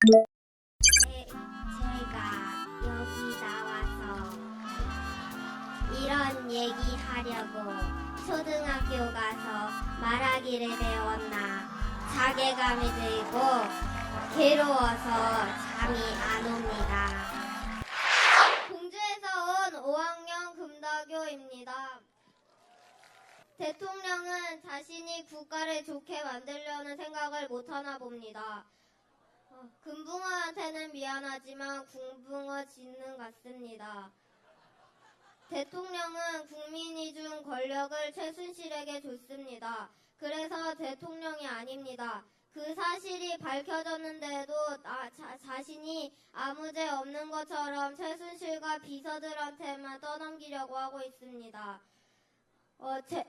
제, 제가 여기 나와서 이런 얘기 하려고 초등학교 가서 말하기를 배웠나 자괴감이 들고 괴로워서 잠이 안 옵니다. 공주에서 온 5학년 금다교입니다. 대통령은 자신이 국가를 좋게 만들려는 생각을 못하나 봅니다. 어, 금붕어한테는 미안하지만 궁붕어 짖는 같습니다. 대통령은 국민이 준 권력을 최순실에게 줬습니다. 그래서 대통령이 아닙니다. 그 사실이 밝혀졌는데도 나- 자, 자신이 아무 죄 없는 것처럼 최순실과 비서들한테만 떠넘기려고 하고 있습니다. 어, 제,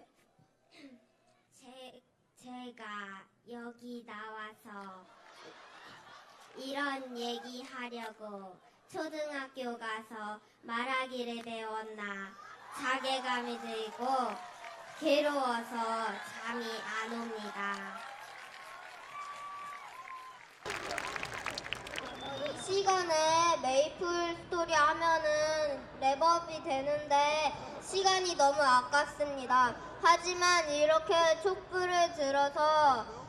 제, 제가 여기 나와서 이런 얘기 하려고 초등학교 가서 말하기를 배웠나 자괴감이 들고 괴로워서 잠이 안 옵니다. 이 시간에 메이플 스토리 하면은 랩업이 되는데 시간이 너무 아깝습니다. 하지만 이렇게 촛불을 들어서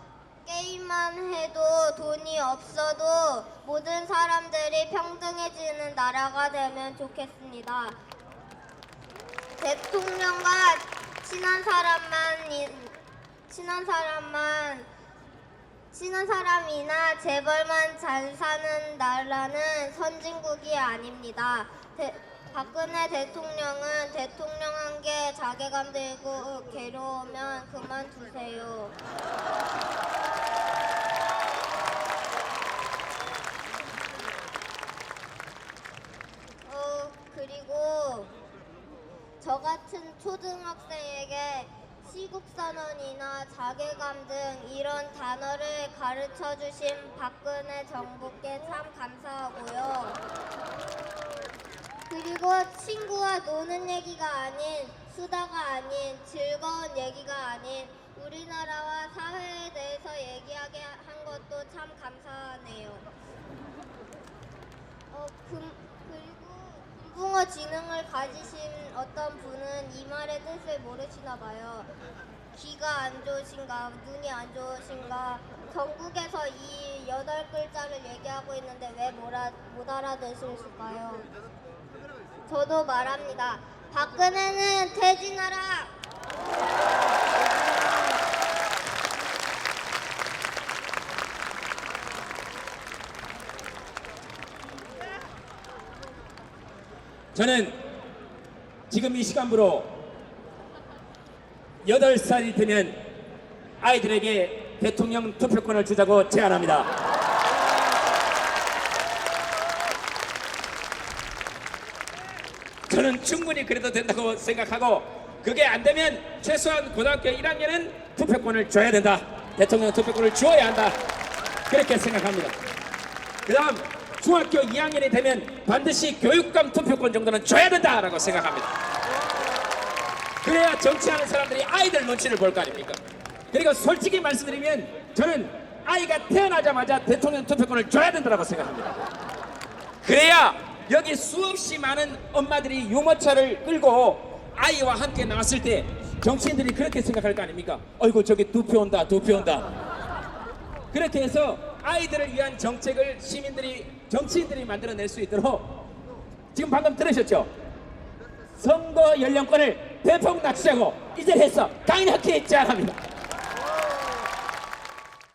게임만 해도 돈이 없어도 모든 사람들이 평등해지는 나라가 되면 좋겠습니다. 대통령과 친한 사람만 이- 친한 사람만 친한 사람이나 재벌만 잘 사는 나라는 선진국이 아닙니다. 대- 박근혜 대통령은 대통령한 게 자괴감 들고 괴로우면 그만두세요. 어, 그리고 저 같은 초등학생에게 시국선언이나 자괴감 등 이런 단어를 가르쳐 주신 박근혜 정부께 참 감사하고요. 그리고 친구와 노는 얘기가 아닌 수다가 아닌 즐거운 얘기가 아닌 우리나라와 사회에 대해서 얘기하게 한 것도 참 감사하네요. 어, 금, 그리고 금붕어 지능을 가지신 어떤 분은 이 말의 뜻을 모르시나 봐요. 귀가 안 좋으신가, 눈이 안 좋으신가, 전국에서 이 여덟 글자를 얘기하고 있는데 왜 뭐라, 못 알아들으실까요? 저도 말합니다. 박근혜는 퇴진하라! 저는 지금 이 시간부로 8살이 되면 아이들에게 대통령 투표권을 주자고 제안합니다. 저는 충분히 그래도 된다고 생각하고 그게 안 되면 최소한 고등학교 1학년은 투표권을 줘야 된다. 대통령 투표권을 주어야 한다. 그렇게 생각합니다. 그 다음 중학교 2학년이 되면 반드시 교육감 투표권 정도는 줘야 된다라고 생각합니다. 그래야 정치하는 사람들이 아이들 눈치를 볼 거 아닙니까? 그리고 솔직히 말씀드리면 저는 아이가 태어나자마자 대통령 투표권을 줘야 된다고 생각합니다. 그래야 여기 수없이 많은 엄마들이 유모차를 끌고 아이와 함께 나왔을 때 정치인들이 그렇게 생각할 거 아닙니까? 어이구 저기 두 표 온다 두 표 온다 그렇게 해서 아이들을 위한 정책을 시민들이 정치인들이 만들어낼 수 있도록 지금 방금 들으셨죠? 선거 연령권을 대폭 낮추자고 이제 했어 강력히 제안합니다.